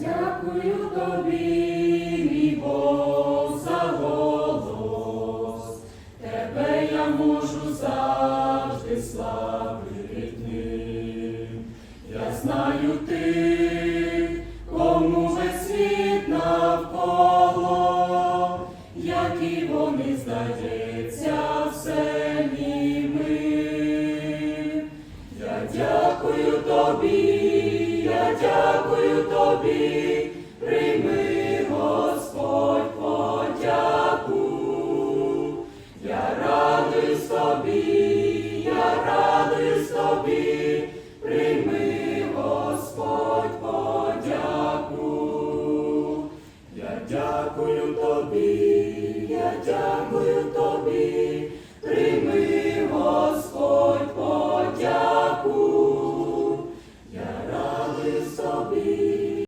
дякую тобі, мій Бог, за голос. Тебе я можу завжди славити. Я знаю ти, кому весь світ навколо, які вони здається все німи. Я дякую тобі, Дякую тобі, я дякую тобі, прийми, Господь подяку, я радий собі.